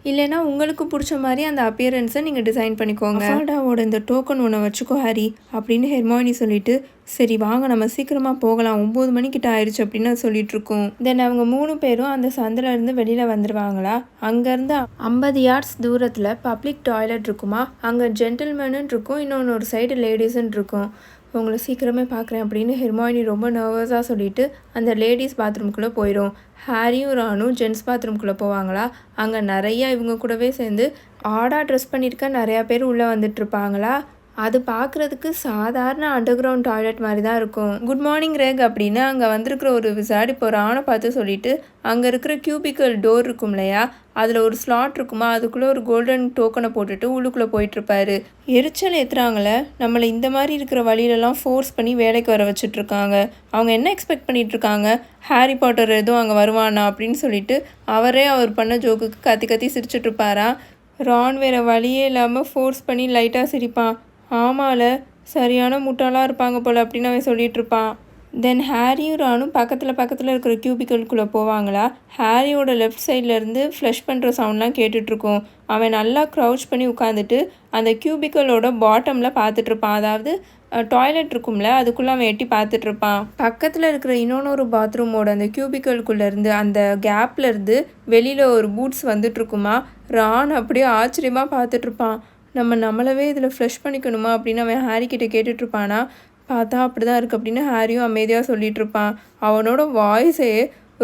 இல்லைன்னா உங்களுக்கு பிடிச்ச மாதிரி அந்த அப்பியரன்ஸை நீங்கள் டிசைன் பண்ணிக்கோங்க. அஃபால்டாவோட இந்த டோக்கன் ஒன்று வச்சுக்கோ ஹாரி அப்படின்னு ஹெர்மாயினி சொல்லிட்டு சரி வாங்க நம்ம சீக்கிரமாக போகலாம். ஒம்பது மணிக்கிட்ட ஆயிடுச்சு அப்படின்னு சொல்லிட்டு இருக்கோம். தென் அவங்க மூணு பேரும் அந்த சந்தில இருந்து வெளியில் வந்துடுவாங்களா அங்கேருந்து ஐம்பது யார்ட்ஸ் தூரத்தில் பப்ளிக் டாய்லெட் இருக்குமா? அங்கே ஜென்டில்மேனு இருக்கும். இன்னொன்று ஒரு சைடு லேடிஸுன்னு இருக்கும். உங்களை சீக்கிரமே பார்க்குறேன் அப்படின்னு ஹெர்மாயினி ரொம்ப நர்வஸாக சொல்லிட்டு அந்த லேடிஸ் பாத்ரூம்குள்ளே போயிடும். ஹாரியும் ராணும் ஜென்ஸ் பாத்ரூம்குள்ளே போவாங்களா? அங்கே நிறையா இவங்க கூடவே சேர்ந்து ஆடாக ட்ரெஸ் பண்ணியிருக்க நிறையா பேர் உள்ளே வந்துட்டு இருப்பாங்களா? அது பார்க்குறதுக்கு சாதாரண அண்டர் கிரவுண்ட் டாய்லெட் மாதிரி தான் இருக்கும். குட் மார்னிங் ரேக் அப்படின்னு அங்கே வந்திருக்கிற ஒரு விசாடி இப்போ ராணை பார்த்து சொல்லிட்டு அங்கே இருக்கிற கியூபிக்கல் டோர் இருக்கும் இல்லையா? அதில் ஒரு ஸ்லாட் இருக்குமா? அதுக்குள்ளே ஒரு கோல்டன் டோக்கனை போட்டுட்டு உள்ளுக்குள்ளே போயிட்டுருப்பாரு எரிச்சல் ஏற்றுறாங்களே நம்மளை இந்த மாதிரி இருக்கிற வழியிலலாம் ஃபோர்ஸ் பண்ணி வேலைக்கு வர வச்சுட்ருக்காங்க அவங்க என்ன எக்ஸ்பெக்ட் பண்ணிகிட்ருக்காங்க ஹாரி பாட்டர் எதுவும் அங்கே வருவானா அப்படின்னு சொல்லிட்டு அவரே அவர் பண்ண ஜோக்குக்கு கத்தி கத்தி சிரிச்சிட்ருப்பாரா ரான் வேறு வழியே இல்லாமல் ஃபோர்ஸ் பண்ணி லைட்டாக சிரிப்பான். ஆமால சரியான முட்டாளாக இருப்பாங்க போல் அப்படின்னு அவன் சொல்லிட்டு இருப்பான் தென் ஹாரியும் ராணும் பக்கத்தில் பக்கத்தில் இருக்கிற கியூபிக்கலுக்குள்ளே போவாங்களா? ஹாரியோட லெஃப்ட் சைட்லேருந்து ஃப்ளஷ் பண்ணுற சவுண்ட்லாம் கேட்டுட்ருக்கோம் அவன் நல்லா க்ரௌச் பண்ணி உட்காந்துட்டு அந்த கியூபிக்கலோட பாட்டமில் பார்த்துட்ருப்பான் அதாவது டாய்லெட் இருக்கும்ல அதுக்குள்ளே அவன் எட்டி பார்த்துட்ருப்பான் பக்கத்தில் இருக்கிற இன்னொன்று பாத்ரூமோட அந்த கியூபிக்கலுக்குள்ளேருந்து அந்த கேப்லேருந்து வெளியில் ஒரு பூட்ஸ் வந்துட்ருக்குமா ரான் அப்படியே ஆச்சரியமாக பார்த்துட்ருப்பான் நம்ம நம்மளவே இதில் ஃப்ரெஷ் பண்ணிக்கணுமா அப்படின்னு அவன் ஹாரி கிட்ட கேட்டுட்ருப்பானா. பார்த்தா அப்படி தான் இருக்குது அப்படின்னு ஹாரியும் அமைதியாக சொல்லிகிட்ருப்பான் இருப்பான் அவனோட வாய்ஸே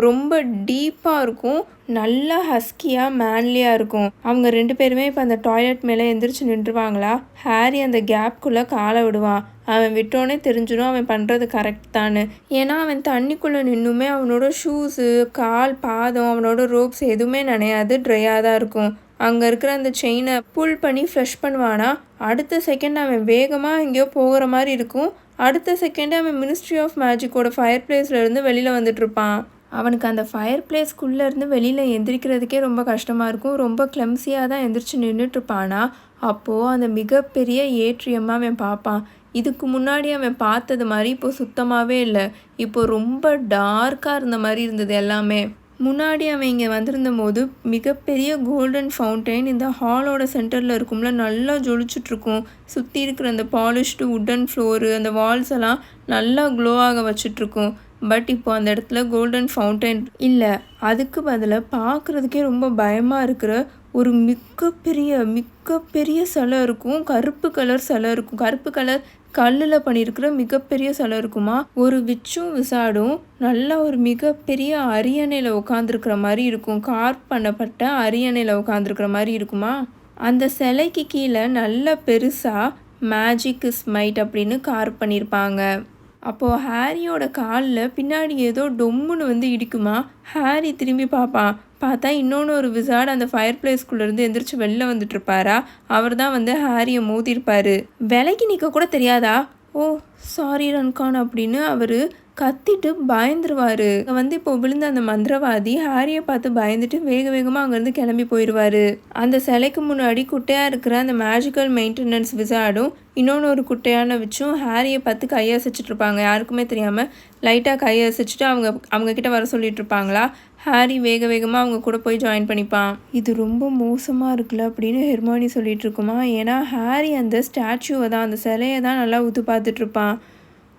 ரொம்ப டீப்பாக இருக்கும் நல்லா ஹஸ்கியாக மேன்லியாக இருக்கும். அவங்க ரெண்டு பேருமே இப்போ அந்த டாய்லெட் மேலே எந்திரிச்சு நின்றுவாங்களா? ஹாரி அந்த கேப்குள்ளே காலை விடுவான். அவன் விட்டோன்னே தெரிஞ்சிடும் அவன் பண்ணுறது கரெக்ட் தானு ஏன்னா அவன் தண்ணிக்குள்ளே நின்றுமே அவனோட ஷூஸு கால் பாதம் அவனோட ரோப்ஸ் எதுவுமே நனையாது ட்ரையாக தான் இருக்கும். அங்கே இருக்கிற அந்த செயினை புல் பண்ணி ஃப்ரெஷ் பண்ணுவானா? அடுத்த செகண்ட் அவன் வேகமாக எங்கேயோ போகிற மாதிரி இருக்கும். அடுத்த செகண்ட் அவன் மினிஸ்ட்ரி ஆஃப் மேஜிக்கோட ஃபயர் பிளேஸ்லேருந்து வெளியில் வந்துட்டுருப்பான் அவனுக்கு அந்த ஃபயர் பிளேஸ்க்குள்ளேருந்து வெளியில் எந்திரிக்கிறதுக்கே ரொம்ப கஷ்டமாக இருக்கும். ரொம்ப கிளம்சியாக தான் எந்திரிச்சு நின்றுட்டுருப்பானா அப்போது அந்த மிகப்பெரிய ஏற்றியமாக அவன் பார்ப்பான். இதுக்கு முன்னாடி அவன் பார்த்தது மாதிரி இப்போ சுத்தமாகவே இல்லை. இப்போ ரொம்ப டார்க்காக இருந்த மாதிரி இருந்தது எல்லாமே. முன்னாடி அவன் இங்கே வந்திருந்தபோது மிகப்பெரிய கோல்டன் ஃபவுண்டைன் இந்த ஹாலோட சென்டரில் இருக்கும்ல நல்லா ஜொலிச்சுட்ருக்கும். சுற்றி இருக்கிற அந்த பாலிஷ்டு உட்டன் ஃப்ளோரு அந்த வால்ஸ் எல்லாம் நல்லா க்ளோ ஆக வச்சிட்ருக்கும். பட் இப்போ அந்த இடத்துல கோல்டன் ஃபவுண்டைன் இல்லை. அதுக்கு பதிலாக பார்க்குறதுக்கே ரொம்ப பயமாக இருக்கிற ஒரு மிகப்பெரிய மிகப்பெரிய சிலை இருக்கும். கருப்பு கலர் சிலை இருக்கும். கருப்பு கலர் கல்லில் பண்ணியிருக்கிற மிகப்பெரிய சிலை இருக்குமா? ஒரு விச்சும் விசாடும் நல்ல ஒரு மிகப்பெரிய அரியணையில் உட்காந்துருக்கிற மாதிரி இருக்கும். கார்ப் பண்ணப்பட்ட அரியணையில் உட்காந்துருக்கிற மாதிரி இருக்குமா? அந்த சிலைக்கு கீழே நல்ல பெருசாக மேஜிக் ஸ்மைட் அப்படின்னு கார் பண்ணியிருப்பாங்க அப்போது ஹாரியோட காலில் பின்னாடி ஏதோ டொம்முன்னு வந்து இடிக்குமா? ஹாரி திரும்பி பார்ப்பான். பார்த்தா இன்னொன்று ஒரு விசார்டு அந்த ஃபயர் பிளேஸ்குள்ளேருந்து எந்திரிச்சு வெளில வந்துட்டுருப்பாரா? அவர் தான் வந்து ஹாரியை மோதிருப்பார் விலைக்கு நிற்க கூட தெரியாதா? ஓ சாரி ரன்கான் அப்படின்னு அவர் கத்திட்டு பயந்துருவார். வந்து இப்போ விழுந்த அந்த மந்திரவாதி ஹாரியை பார்த்து பயந்துட்டு வேக வேகமாக அங்கேருந்து கிளம்பி போயிடுவார் அந்த சிலைக்கு முன்னாடி குட்டையாக இருக்கிற அந்த மேஜிக்கல் மெயின்டெனன்ஸ் விசாடும் இன்னொன்று ஒரு குட்டையான வச்சும் ஹாரியை பார்த்து கையசைச்சிட்டு இருப்பாங்க யாருக்குமே தெரியாமல் லைட்டாக கையசைச்சிட்டு அவங்க அவங்க அவங்கக்கிட்ட வர சொல்லிட்டு இருப்பாங்களா ஹாரி வேக வேகமாக அவங்க கூட போய் ஜாயின் பண்ணிப்பான். இது ரொம்ப மோசமாக இருக்குல்ல அப்படின்னு ஹெர்மானி சொல்லிட்டு இருக்குமா? ஏன்னா ஹாரி அந்த ஸ்டாச்சுவை தான் அந்த சிலையை தான் நல்லா ஊத்து பார்த்துட்ருப்பான்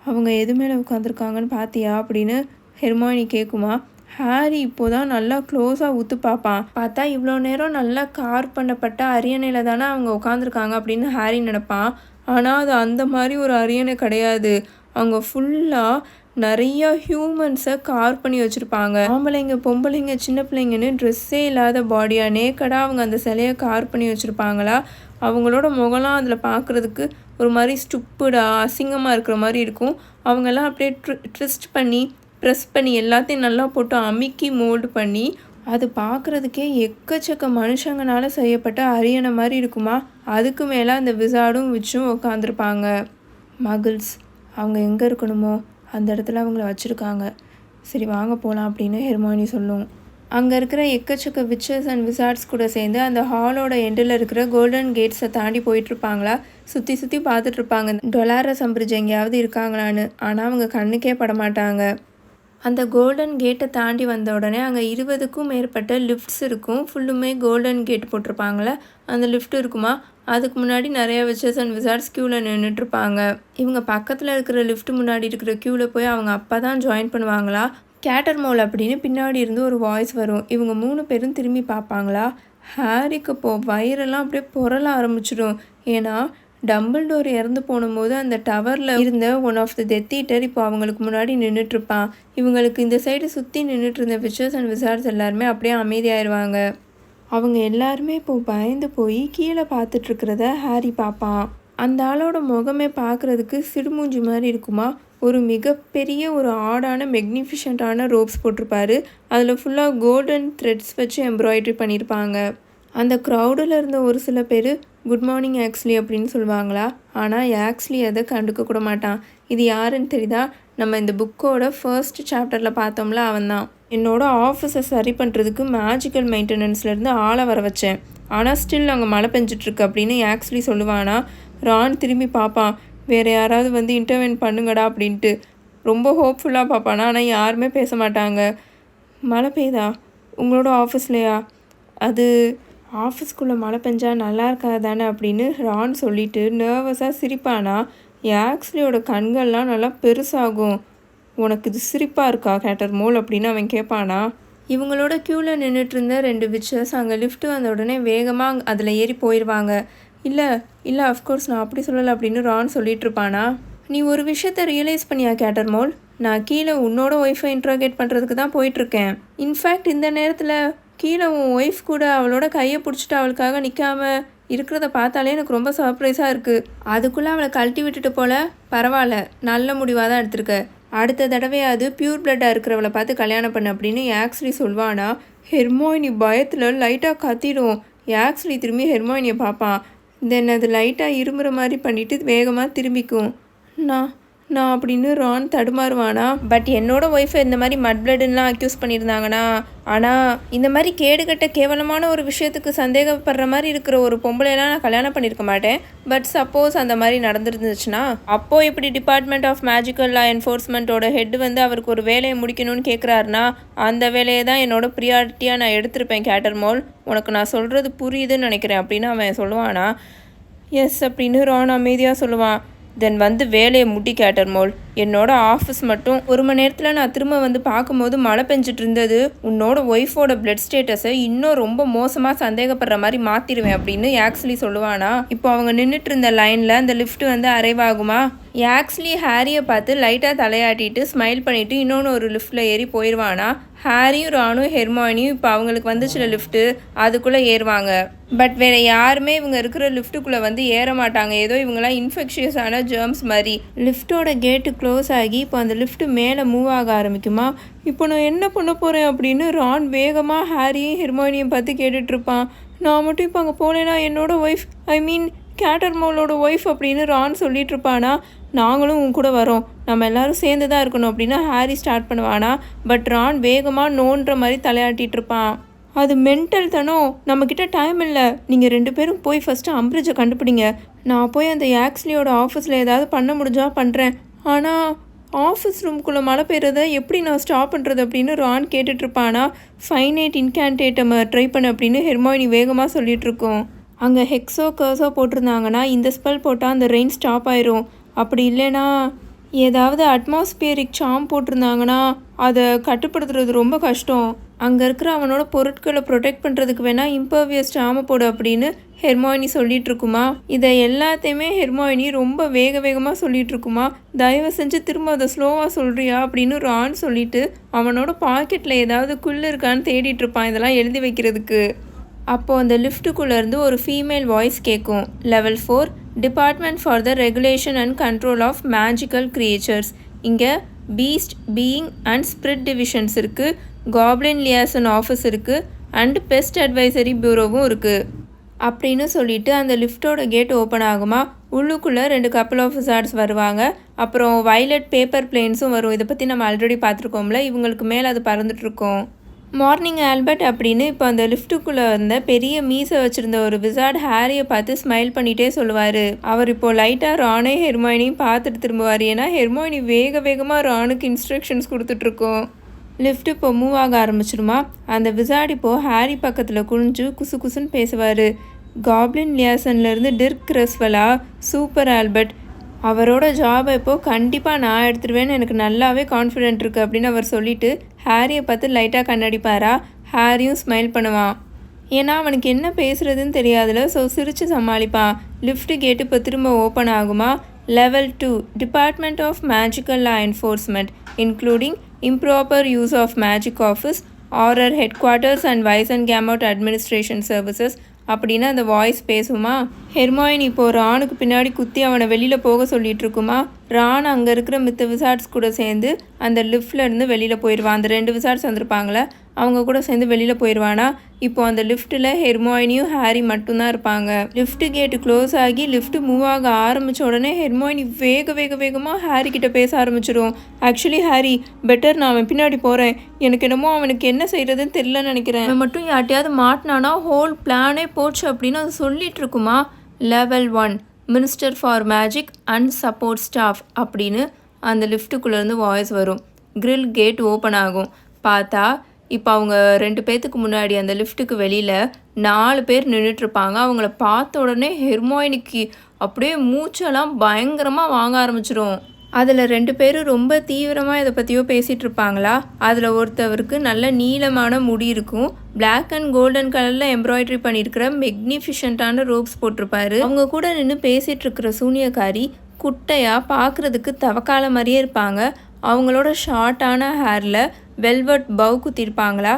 அவங்க எது மேலே உட்காந்துருக்காங்கன்னு பார்த்தியா அப்படின்னு ஹெர்மானி கேட்குமா ஹாரி இப்போதான் நல்லா க்ளோஸாக ஊத்து பார்ப்பான். பார்த்தா இவ்வளோ நேரம் நல்லா கார் பண்ணப்பட்ட அரியணையில் தானே அவங்க உட்காந்துருக்காங்க அப்படின்னு ஹாரி நினப்பான். ஆனால் அது அந்த மாதிரி ஒரு அரியணை கிடையாது. அவங்க ஃபுல்லாக நிறைய ஹியூமன்ஸை கார் பண்ணி வச்சுருப்பாங்க. ஆம்பளைங்க பொம்பளைங்க சின்ன பிள்ளைங்கன்னு ட்ரெஸ்ஸே இல்லாத பாடியாக நேக்கடாக அவங்க அந்த சிலையை கார் பண்ணி வச்சுருப்பாங்களா? அவங்களோட முகலாம் அதில் பார்க்குறதுக்கு ஒரு மாதிரி ஸ்டுப்புடாக அசிங்கமாக இருக்கிற மாதிரி இருக்கும். அவங்கெல்லாம் அப்படியே ட்ரி ட்ரிஸ்ட் பண்ணி ப்ரெஸ் பண்ணி எல்லாத்தையும் நல்லா போட்டு அமுக்கி மோல்டு பண்ணி அது பார்க்குறதுக்கே எக்கச்சக்க மனுஷங்களால் செய்யப்பட்ட அரியணை மாதிரி இருக்குமா? அதுக்கு மேலே அந்த விசாடும் வச்சும் உட்காந்துருப்பாங்க மகிழ்ஸ் அவங்க எங்கே இருக்கணுமோ? அந்த இடத்துல அவங்கள வச்சுருக்காங்க. சரி வாங்க போகலாம் அப்படின்னு ஹெர்மானி சொல்லும். அங்கே இருக்கிற எக்கச்சக்க விச்சஸ் அண்ட் விசார்ட்ஸ் கூட சேர்ந்து அந்த ஹாலோட எண்டில் இருக்கிற கோல்டன் கேட்ஸை தாண்டி போயிட்டுருப்பாங்களா? சுற்றி சுற்றி பார்த்துட்ருப்பாங்க டொலார சம்பிரிஜ் எங்கேயாவது இருக்காங்களான்னு. ஆனால் அவங்க கண்ணுக்கே படமாட்டாங்க. அந்த கோல்டன் கேட்டை தாண்டி வந்த உடனே அங்கே இருபதுக்கும் மேற்பட்ட லிஃப்ட்ஸ் இருக்கும். ஃபுல்லுமே கோல்டன் கேட் போட்டிருப்பாங்களே அந்த லிஃப்ட் இருக்குமா? அதுக்கு முன்னாடி நிறைய விச்சர்ஸ் அண்ட் விசார்ட்ஸ் க்யூவில் நின்றுட்டுருப்பாங்க இவங்க பக்கத்தில் இருக்கிற லிஃப்ட் முன்னாடி இருக்கிற க்யூவில் போய் அவங்க அப்பா தான் ஜாயின் பண்ணுவாங்களா? கேட்டர் மோல் அப்படின்னு பின்னாடி இருந்து ஒரு வாய்ஸ் வரும். இவங்க மூணு பேரும் திரும்பி பார்ப்பாங்களா? ஹாரிக்கு இப்போ வயிறெல்லாம் அப்படியே புரள ஆரம்பிச்சிடும். ஏன்னா டம்பிள்டோர் இறந்து போனும்போது அந்த டவரில் இருந்த one of the death eater இப்போ அவங்களுக்கு முன்னாடி நின்றுட்டுருப்பான் இவங்களுக்கு இந்த சைடு சுற்றி நின்றுட்டு இருந்த விச்சர்ஸ் அண்ட் விசார்ஸ் எல்லாருமே அப்படியே அமைதியாயிருவாங்க. அவங்க எல்லாருமே இப்போ பயந்து போய் கீழே பார்த்துட்ருக்கிறத ஹாரி பார்ப்பான். அந்த ஆளோட முகமே பார்க்குறதுக்கு சிடுமூஞ்சி மாதிரி இருக்குமா? ஒரு மிகப்பெரிய ஒரு ஆடான மெக்னிஃபிஷண்ட்டான ரோப்ஸ் போட்டிருப்பாரு. அதில் ஃபுல்லாக கோல்டன் த்ரெட்ஸ் வச்சு எம்ப்ராய்ட்ரி பண்ணியிருப்பாங்க. அந்த க்ரௌடில் இருந்த ஒரு சில பேர் குட் மார்னிங் ஆக்ஸ்லி அப்படின்னு சொல்லுவாங்களா? ஆனால் ஆக்ஸ்லி அதை கண்டுக்க கூட மாட்டான். இது யாருன்னு தெரியுதா? நம்ம இந்த புக்கோட ஃபர்ஸ்ட் சாப்டரில் பார்த்தோம்ல அவன் தான் என்னோட ஆஃபீஸை சரி பண்ணுறதுக்கு மேஜிக்கல் மெயின்டெனன்ஸ்லேருந்து ஆளை வர வச்சேன். ஆனால் ஸ்டில் அங்கே மழை பெஞ்சிட்ருக்கு அப்படின்னு ஆக்ஸ்லி சொல்லுவானா? ரான் திரும்பி பார்ப்பான். வேறு யாராவது வந்து இன்டர்வென் பண்ணுங்கடா அப்படின்ட்டு. ரொம்ப ஹோப்ஃபுல்லாக பார்ப்பானா? ஆனால் யாருமே பேச மாட்டாங்க. மழை பெய்யுதா? உங்களோட ஆஃபீஸ்லையா அது ஆஃபீஸ்க்குள்ளே மழை பெஞ்சா நல்லா இருக்காதானே அப்படின்னு ரான் சொல்லிட்டு நர்வஸாக சிரிப்பானா? ஆக்ஸ்லியோட கண்கள்லாம் நல்லா பெருசாகும். உனக்கு இது சிரிப்பாக இருக்கா கேட்டர் மோல்? அப்படின்னு அவன் கேட்பானா. இவங்களோட க்யூவில் நின்றுட்டு இருந்த ரெண்டு விச்சர்ஸ் அங்கே லிஃப்ட்டு வந்த உடனே வேகமாக அதில் ஏறி போயிடுவாங்க இல்லை இல்லை அஃப்கோர்ஸ் நான் அப்படி சொல்லலை அப்படின்னு ரான் சொல்லிட்டு இருப்பானா நீ ஒரு விஷயத்த ரியலைஸ் பண்ணியா கேட்டர் மோல்? நான் கீழே உன்னோட ஒய்ஃபை இன்ட்ராகேட் பண்ணுறதுக்கு தான் போயிட்டுருக்கேன். இன்ஃபேக்ட் இந்த நேரத்தில் கீழே உன் ஒய்ஃப் கூட அவளோட கையை பிடிச்சிட்டு அவளுக்காக நிற்காம இருக்கிறத பார்த்தாலே எனக்கு ரொம்ப சர்ப்ரைஸாக இருக்குது அதுக்குள்ளே அவளை கழட்டி விட்டுட்டு போல பரவாயில்ல நல்ல முடிவாக தான் எடுத்திருக்க. அடுத்த தடவையாவது பியூர் பிளட்டாக இருக்கிறவளை பார்த்து கல்யாணம் பண்ண அப்படின்னு ஆக்ஸ்லி சொல்வானா ஹெர்மோயினி பயத்தில் லைட்டாக கத்திடும். ஆக்ஸ்லி திரும்பி ஹெர்மோயினியை பார்ப்பான். தென் அது லைட்டாக இருமுற மாதிரி பண்ணிவிட்டு வேகமாக திரும்பிக்கும். நான் நான் அப்படின்னு ரான் தடுமாறுவானா? பட் என்னோட ஒய்ஃபை இந்த மாதிரி மட் பிளட்லாம் அக்யூஸ் பண்ணியிருந்தாங்கன்னா ஆனால் இந்த மாதிரி கேடுகட்ட கேவலமான ஒரு விஷயத்துக்கு சந்தேகப்படுற மாதிரி இருக்கிற ஒரு பொம்பளையெல்லாம் நான் கல்யாணம் பண்ணியிருக்க மாட்டேன். பட் சப்போஸ் அந்த மாதிரி நடந்துருந்துச்சுன்னா அப்போது இப்படி டிபார்ட்மெண்ட் ஆஃப் மேஜிக்கல் லா என்ஃபோர்ஸ்மெண்ட்டோட ஹெட் வந்து அவருக்கு ஒரு வேலையை முடிக்கணும்னு கேட்குறாருனா அந்த வேலையை தான் என்னோட ப்ரியாரிட்டியாக நான் எடுத்திருப்பேன் கேட்டர் மோல் உனக்கு நான் சொல்கிறது புரியுதுன்னு நினைக்கிறேன் அப்படின்னு அவன் சொல்லுவானா? எஸ் அப்படின்னு ரான் அமைதியாக சொல்லுவான். தென் வந்து வேலையை முட்டி கேட்டர்மோல் என்னோட ஆஃபீஸ் மட்டும் ஒரு மணி நேரத்தில் நான் திரும்ப வந்து பார்க்கும்போது மழை பெஞ்சிட்டு இருந்தது. உன்னோட ஒய்ஃபோட பிளட் ஸ்டேட்டஸை இன்னும் ரொம்ப மோசமாக சந்தேகப்படுற மாதிரி மாற்றிடுவேன் அப்படின்னு ஆக்சுவலி சொல்லுவானா? இப்போ அவங்க நின்றுட்டு இருந்த லைனில் அந்த லிஃப்ட் வந்து அரைவ் ஆகுமா ஹாரியை பார்த்து லைட்டாக தலையாட்டிட்டு ஸ்மைல் பண்ணிவிட்டு இன்னொன்று ஒரு லிஃப்ட்டில் ஏறி போயிடுவானா ஹாரியும் ராணும் ஹெர்மானியும் இப்போ அவங்களுக்கு வந்துச்சுல லிஃப்ட்டு அதுக்குள்ளே ஏறுவாங்க. பட் வேறு யாருமே இவங்க இருக்கிற லிஃப்ட்டுக்குள்ளே வந்து ஏற மாட்டாங்க. ஏதோ இவங்கெல்லாம் இன்ஃபெக்ஷியஸான ஜேர்ம்ஸ் மாதிரி. லிஃப்ட்டோட கேட்டு க்ளோஸ் ஆகி இப்போ அந்த லிஃப்ட்டு மேலே மூவ் ஆக ஆரம்பிக்குமா? இப்போ நான் என்ன பண்ண போகிறேன் அப்படின்னு ரான் வேகமாக ஹாரியும் ஹெர்மானியும் பார்த்து கேட்டுட்ருப்பான் நான் மட்டும் இப்போ அங்கே போனேன்னா என்னோடய ஒய்ஃப் ஐ மீன் கேட்டர்மோலோட ஒய்ஃப் அப்படின்னு ரான் சொல்லிட்டு இருப்பானா? நாங்களும் உன் கூட வரோம். நம்ம எல்லாரும் சேர்ந்து தான் இருக்கணும் அப்படின்னு ஹாரி ஸ்டார்ட் பண்ணுவானா பட் ரான் வேகமாக நோன்ற மாதிரி தலையாட்டிகிட்டு இருப்பான். அது மென்டல் தானோ நம்மக்கிட்ட டைம் இல்லை. நீங்கள் ரெண்டு பேரும் போய் ஃபஸ்ட்டு அம்ப்ரிட்ஜை கண்டுபிடிங்க. நான் போய் அந்த ஆக்ஸ்லியோட ஆஃபீஸில் ஏதாவது பண்ண முடிஞ்சால் பண்ணுறேன் ஆனால் ஆஃபீஸ் ரூம்குள்ளே மழை பெய்கிறத எப்படி நான் ஸ்டாப் பண்ணுறது அப்படின்னு ரான் கேட்டுட்ருப்பானா ஃபைனைட் இன்கேன்டேட்டமை ட்ரை பண்ண அப்படின்னு ஹெர்மாயினி வேகமாக சொல்லிகிட்ருக்கோம் அங்கே ஹெக்ஸோ கர்ஸோ போட்டிருந்தாங்கன்னா இந்த ஸ்பெல் போட்டால் அந்த ரெயின் ஸ்டாப் ஆயிரும். அப்படி இல்லைன்னா ஏதாவது அட்மாஸ்பியரிக் சாம் போட்டிருந்தாங்கன்னா அதை கட்டுப்படுத்துறது ரொம்ப கஷ்டம். அங்கே இருக்கிற அவனோட பொருட்களை ப்ரொடெக்ட் பண்ணுறதுக்கு வேணால் இம்பர்வியஸ் சாம போடு அப்படின்னு ஹெர்மாயினி சொல்லிட்டு இருக்குமா? இதை எல்லாத்தையுமே ஹெர்மாயினி ரொம்ப வேக வேகமாக சொல்லிட்டு இருக்குமா? தயவு செஞ்சு திரும்ப அதை ஸ்லோவாக சொல்கிறியா அப்படின்னு ரான் சொல்லிட்டு அவனோட பாக்கெட்டில் ஏதாவது குள்ளு இருக்கான்னு தேடிட்டு இருப்பான் இதெல்லாம் எழுதி வைக்கிறதுக்கு. அப்போது அந்த லிஃப்ட்டுக்குள்ளேருந்து ஒரு ஃபீமேல் வாய்ஸ் கேட்கும் level four department for the regulation and control of magical creatures இங்கே beast being and spirit divisions இருக்குது காப்ளின் லியாசன் ஆஃபீஸ் இருக்குது அண்ட் பெஸ்ட் அட்வைசரி பியூரோவும் இருக்குது அப்படின்னு சொல்லிட்டு அந்த லிஃப்ட்டோட கேட் ஓப்பன் ஆகுமா? உள்ளுக்குள்ளே ரெண்டு கப்பல் ஆஃப் வருவாங்க. அப்புறம் வயலட் பேப்பர் பிளேன்ஸும் வரும். இதை பற்றி நம்ம ஆல்ரெடி பார்த்துருக்கோம்ல. இவங்களுக்கு மேலே அது பறந்துட்டுருக்கோம் மார்னிங் ஆல்பர்ட் அப்படின்னு இப்போ அந்த லிஃப்ட்டுக்குள்ளே வந்த பெரிய மீசை வச்சுருந்த ஒரு விசார்ட் ஹாரியை பார்த்து ஸ்மைல் பண்ணிகிட்டே சொல்லுவார். அவர் இப்போ லைட்டாக ரானே ஹெர்மாயினையும் பார்த்துட்டு திரும்புவார். ஏன்னா ஹெர்மாயினி வேக வேகமாக ரானுக்கு இன்ஸ்ட்ரக்ஷன்ஸ் கொடுத்துட்ருக்கோம் லிஃப்ட் இப்போ மூவ் ஆக ஆரம்பிச்சிருமா? அந்த விசார்ட் இப்போது ஹாரி பக்கத்தில் குனிஞ்சு குசு குசுன்னு பேசுவார். காப்ளின் லியாசன்லேருந்து டிர்க் கிரஸ்வலா சூப்பர் ஆல்பர்ட் அவரோட ஜாபை இப்போது கண்டிப்பாக நான் எடுத்துருவேன்னு எனக்கு நல்லாவே கான்ஃபிடென்ட் இருக்குது அப்படின்னு அவர் சொல்லிட்டு ஹாரியை பார்த்து லைட்டாக கண்ணடிப்பாரா? ஹாரியும் ஸ்மைல் பண்ணுவான். ஏன்னா அவனுக்கு என்ன பேசுகிறதுன்னு தெரியாதுல ஸோ சிரித்து சமாளிப்பான். லிஃப்ட் கேட்டு இப்போ திரும்ப ஓப்பன் ஆகுமா? Level two department of magical law enforcement including improper use of magic office Auror headquarters and Wizengamot administration services அப்படின்னு அந்த வாய்ஸ் பேசுமா ஹெர்மாயின் இப்போ ராணுக்கு பின்னாடி குத்தி அவனை வெளியில் போக சொல்லிட்டு இருக்குமா ரான் அங்கே இருக்கிற மித்த விசார்ட்ஸ் கூட சேர்ந்து அந்த லிஃப்ட்ல இருந்து வெளியில் போயிடுவான் அந்த ரெண்டு விசார்ட்ஸ் வந்திருப்பாங்களே? அவங்க கூட சேர்ந்து வெளியில் போயிடுவானா இப்போ அந்த லிஃப்ட்டில் ஹெர்மாயினியும் ஹாரி மட்டும்தான் இருப்பாங்க. லிஃப்ட் கேட்டு க்ளோஸ் ஆகி லிஃப்ட் மூவ் ஆக ஆரம்பித்த உடனே ஹெர்மாயினி வேக வேக வேகமாக ஹாரி கிட்ட பேச ஆரம்பிச்சிடும் ஆக்சுவலி ஹாரி பெட்டர் நான் அவன் பின்னாடி போகிறேன் எனக்கு என்னமோ அவனுக்கு என்ன செய்கிறதுன்னு தெரியலன்னு நினைக்கிறேன். அவன் மட்டும் யார்ட்டையாவது மாட்டினானா ஹோல் பிளானே போச்சு அப்படின்னு அது சொல்லிட்டு இருக்குமா? Level one minister for magic and support staff அப்படின்னு அந்த லிஃப்ட்டுக்குள்ளேருந்து வாய்ஸ் வரும். க்ரில் கேட் ஓப்பன் ஆகும். பார்த்தா இப்போ அவங்க ரெண்டு பேர்த்துக்கு முன்னாடி அந்த லிஃப்ட்டுக்கு வெளியில் நாலு பேர் நின்றுட்டுருப்பாங்க அவங்கள பார்த்த உடனே ஹெர்மோயினிக்கு அப்படியே மூச்செல்லாம் பயங்கரமாக வாங்க ஆரம்பிச்சிடும் அதில் ரெண்டு பேரும் ரொம்ப தீவிரமாக இதை பற்றியோ பேசிகிட்டு இருப்பாங்களா அதில் ஒருத்தவருக்கு நல்ல நீளமான முடி இருக்கும். பிளாக் அண்ட் கோல்டன் கலரில் எம்ப்ராய்டரி பண்ணியிருக்கிற மெக்னிஃபிஷண்ட்டான ரோப்ஸ் போட்டிருப்பாரு அவங்க கூட நின்று பேசிகிட்டு இருக்கிற சூனியக்காரி குட்டையாக பார்க்குறதுக்கு தவக்கால மாதிரியே இருப்பாங்க. அவங்களோட ஷார்ட்டான ஹேரில் வெல்வெட் பவ் குத்திருப்பாங்களா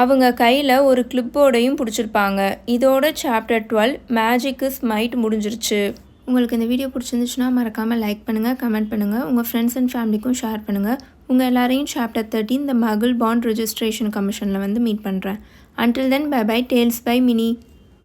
அவங்க கையில் ஒரு கிளிப்போடையும் பிடிச்சிருப்பாங்க. இதோட chapter twelve magic is might முடிஞ்சிருச்சு. உங்களுக்கு இந்த வீடியோ பிடிச்சிருந்துச்சுன்னா மறக்காமல் லைக் பண்ணுங்கள் கமெண்ட் பண்ணுங்கள் உங்கள் ஃப்ரெண்ட்ஸ் அண்ட் ஃபேமிலிக்கும் ஷேர் பண்ணுங்கள் உங்கள் எல்லாரையும் சாப்டர் தேர்ட்டின் இந்த மகள் பாண்ட் ரெஜிஸ்ட்ரேஷன் கமிஷனில் வந்து மீட் பண்ணுறேன் until then bye bye tales by Mini